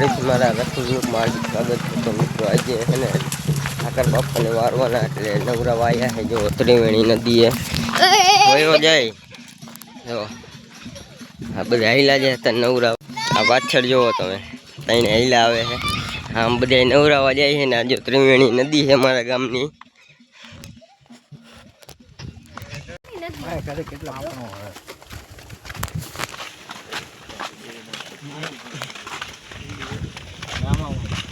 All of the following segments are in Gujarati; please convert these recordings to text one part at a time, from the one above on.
ફરીથી મારા રસોઈમાં હાર્દિક સ્વાગત છે મિત્રો. આજે છે ને ઠાકર બાપાને વારવાના એટલે નવરા વાયા છે જો ત્રિવેણી નદીએ. વયો જાય. જો. આ બધા હૈલા જે હતા નવરા. આ પાછળ જુઓ તમે. ત્યાં હૈલા આવે છે આમ બધા નવરાવા જાય છે ને આ જો ત્રિવેણી નદી છે મારા ગામની.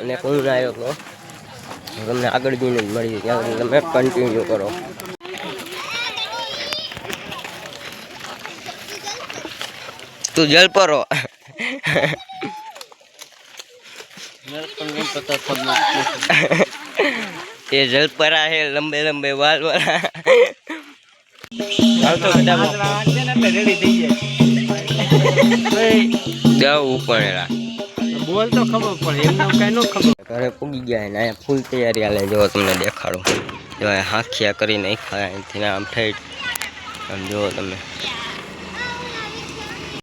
અને કોણ આવ્યો હતો તમને આગળ જોઈને જ મળી ત્યાં તમે કન્ટિન્યુ કરો. તું જલ પરો એ જલપરા હે લંબે લંબે વાલ વાળા. આવતો બધા જાવ ઉપણેલા બોલ તો ખબર પડે એમને કઈ નો ખબર. ઘરે પૂગી ગયા ને અહીંયા ફૂલ તૈયારી આલે જો તમને દેખાડું. જો અહીંયા હાંખિયા કરી નાખ્યા અહીંથી આમ ઠેઠ. આમ જુઓ તમે.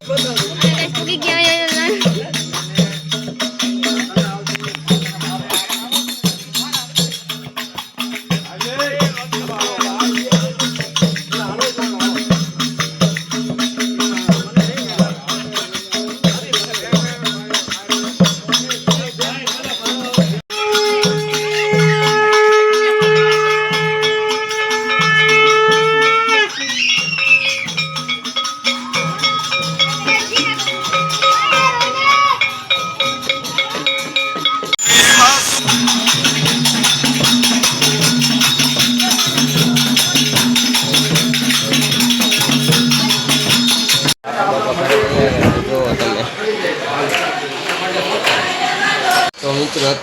jalan-jalan.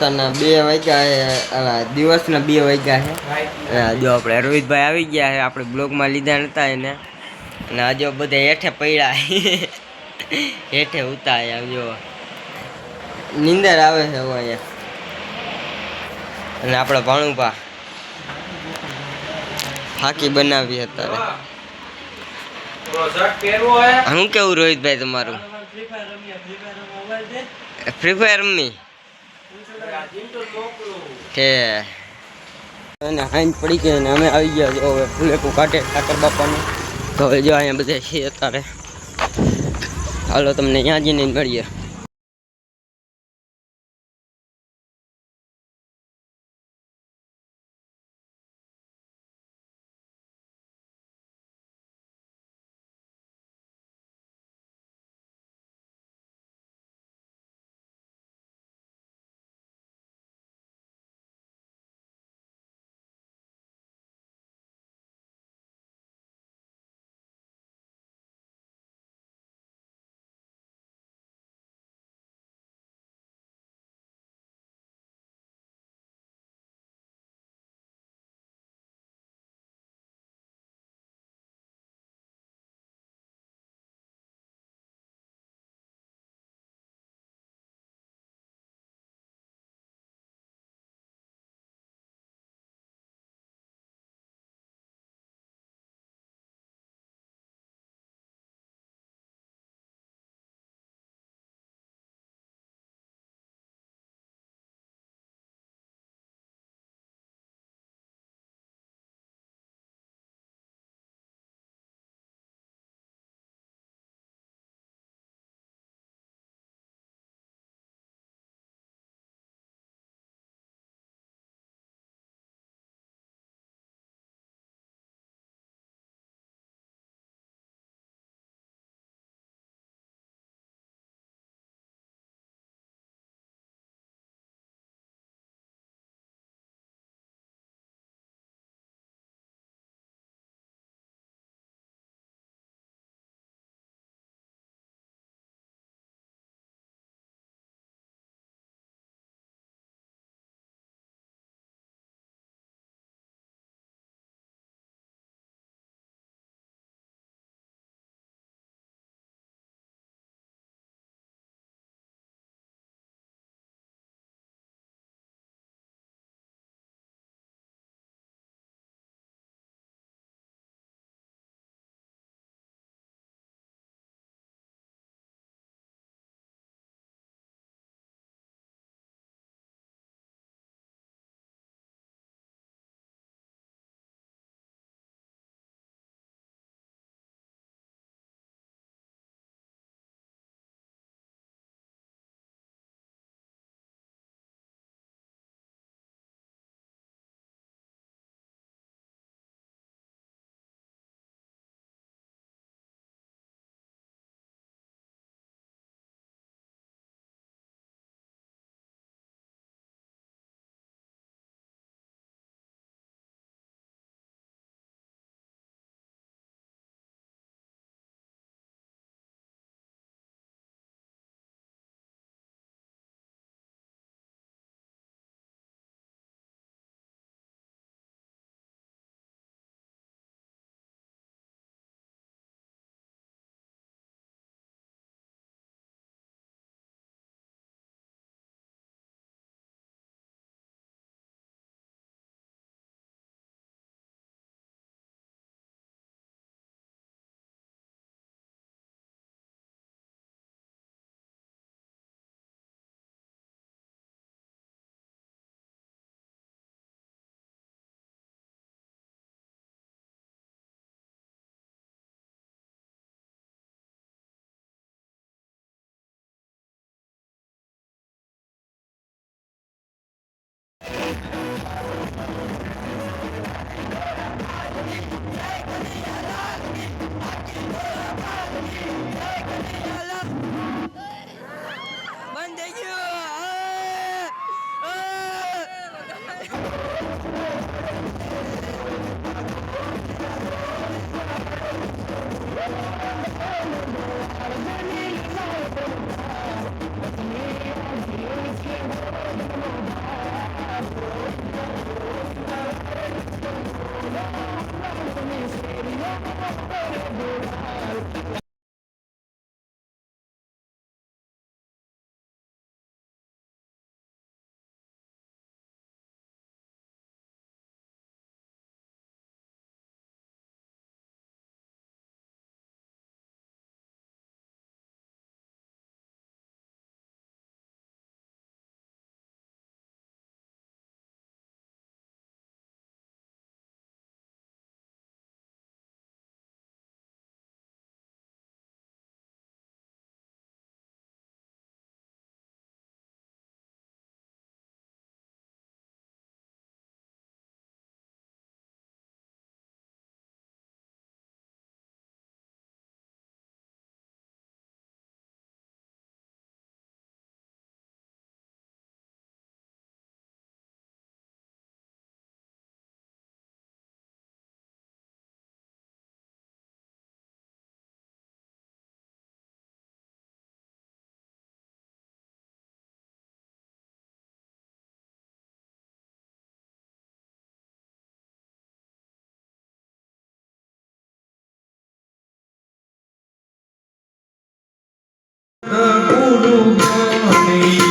અત્યારના બે વાગ્યા છે દિવસના બે વાગ્યા છે અને જો આપણે રોહિતભાઈ આવી ગયા છે આપણે બ્લોગમાં લીધા નતા એને. અને આજે બધા હેઠે પડ્યા હેઠે આમ જો. નીંદર આવે છે હવે અહીંયા. અને આપણે ભાણુભા ફાકી બનાવી અત્યારે. હું? કેવું રોહિતભાઈ તમારું? ફ્રી ફાયર રમી? કે અને હાઈન પડી ગઈ ને અમે આવી ગયા જો હવે ફૂલેકું કાઢે ઠાકર બાપાનું. તો હવે જો અહીંયા બધા છે અત્યારે. હાલો તમને અહીંયા જઈને મળીએ. 的孤独和美